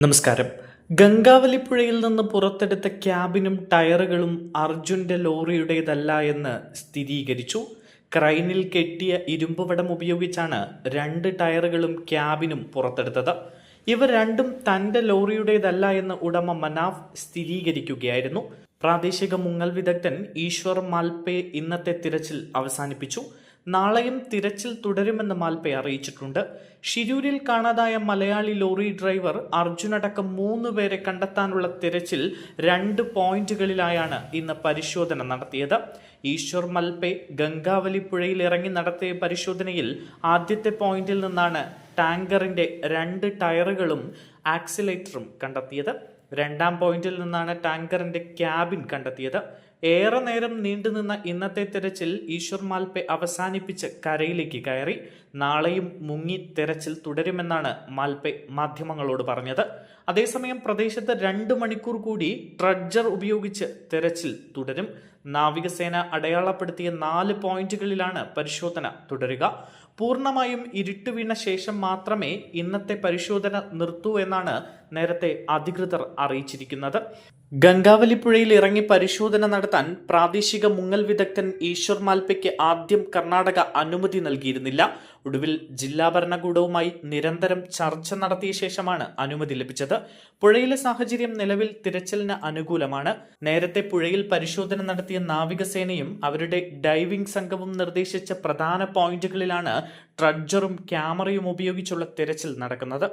നമസ്കാരം. ഗംഗാവലിപ്പുഴയിൽ നിന്ന് പുറത്തെടുത്ത ക്യാബിനും ടയറുകളും അർജുന്റെ ലോറിയുടേതല്ല എന്ന് സ്ഥിരീകരിച്ചു. ക്രൈനിൽ കെട്ടിയ ഇരുമ്പുവടം ഉപയോഗിച്ചാണ് രണ്ട് ടയറുകളും ക്യാബിനും പുറത്തെടുത്തത്. ഇവ രണ്ടും തന്റെ ലോറിയുടേതല്ല എന്ന് ഉടമ മനാഫ് സ്ഥിരീകരിക്കുകയായിരുന്നു. പ്രാദേശിക മുങ്ങൽ വിദഗ്ധൻ ഈശ്വർ മാൽപേ ഇന്നത്തെ തിരച്ചിൽ അവസാനിപ്പിച്ചു. നാളെയും തിരച്ചിൽ തുടരുമെന്ന് മാൽപേ അറിയിച്ചിട്ടുണ്ട്. ഷിരൂരിൽ കാണാതായ മലയാളി ലോറി ഡ്രൈവർ അർജുനടക്കം മൂന്ന് പേരെ കണ്ടെത്താനുള്ള തിരച്ചിൽ രണ്ട് പോയിന്റുകളിലായാണ് ഇന്ന് പരിശോധന നടത്തിയത്. ഈശ്വർ മൽപേ ഗംഗാവലി പുഴയിൽ ഇറങ്ങി നടത്തിയ പരിശോധനയിൽ ആദ്യത്തെ പോയിന്റിൽ നിന്നാണ് ടാങ്കറിന്റെ രണ്ട് ടയറുകളും ആക്സിലേറ്ററും കണ്ടെത്തിയത്. രണ്ടാം പോയിന്റിൽ നിന്നാണ് ടാങ്കറിന്റെ ക്യാബിൻ കണ്ടെത്തിയത്. ഏറെ നേരം നീണ്ടുനിന്ന ഇന്നത്തെ തിരച്ചിൽ ഈശ്വർ മാൽപെ അവസാനിപ്പിച്ച് കരയിലേക്ക് കയറി നാളെയും മുങ്ങി തിരച്ചിൽ തുടരുമെന്നാണ് മാൽപെ മാധ്യമങ്ങളോട് പറഞ്ഞത്. അതേസമയം പ്രദേശത്ത് രണ്ട് മണിക്കൂർ കൂടി ട്രഡ്ജർ ഉപയോഗിച്ച് തിരച്ചിൽ തുടരും. നാവികസേന അടയാളപ്പെടുത്തിയ നാല് പോയിന്റുകളിലാണ് പരിശോധന തുടരുക. പൂർണമായും ഇരുട്ടുവീണ ശേഷം മാത്രമേ ഇന്നത്തെ പരിശോധന നിർത്തൂ എന്നാണ് നേരത്തെ അധികൃതർ അറിയിച്ചിരിക്കുന്നത്. ഗംഗാവലിപ്പുഴയിൽ ഇറങ്ങി പരിശോധന നടത്താൻ പ്രാദേശിക മുങ്ങൽ വിദഗ്ധൻ ഈശ്വർ മാൽപ്പയ്ക്ക് ആദ്യം കർണാടക അനുമതി നൽകിയിരുന്നില്ല. ഒടുവിൽ ജില്ലാ ഭരണകൂടവുമായി നിരന്തരം ചർച്ച നടത്തിയ ശേഷമാണ് അനുമതി ലഭിച്ചത്. പുഴയിലെ സാഹചര്യം നിലവിൽ തിരച്ചിലിന് അനുകൂലമാണ്. നേരത്തെ പുഴയിൽ പരിശോധന നടത്തിയ നാവികസേനയും അവരുടെ ഡൈവിംഗ് സംഘവും നിർദ്ദേശിച്ച പ്രധാന പോയിന്റുകളിലാണ് ട്രഡ്ജറും ക്യാമറയും ഉപയോഗിച്ചുള്ള തിരച്ചിൽ നടക്കുന്നത്.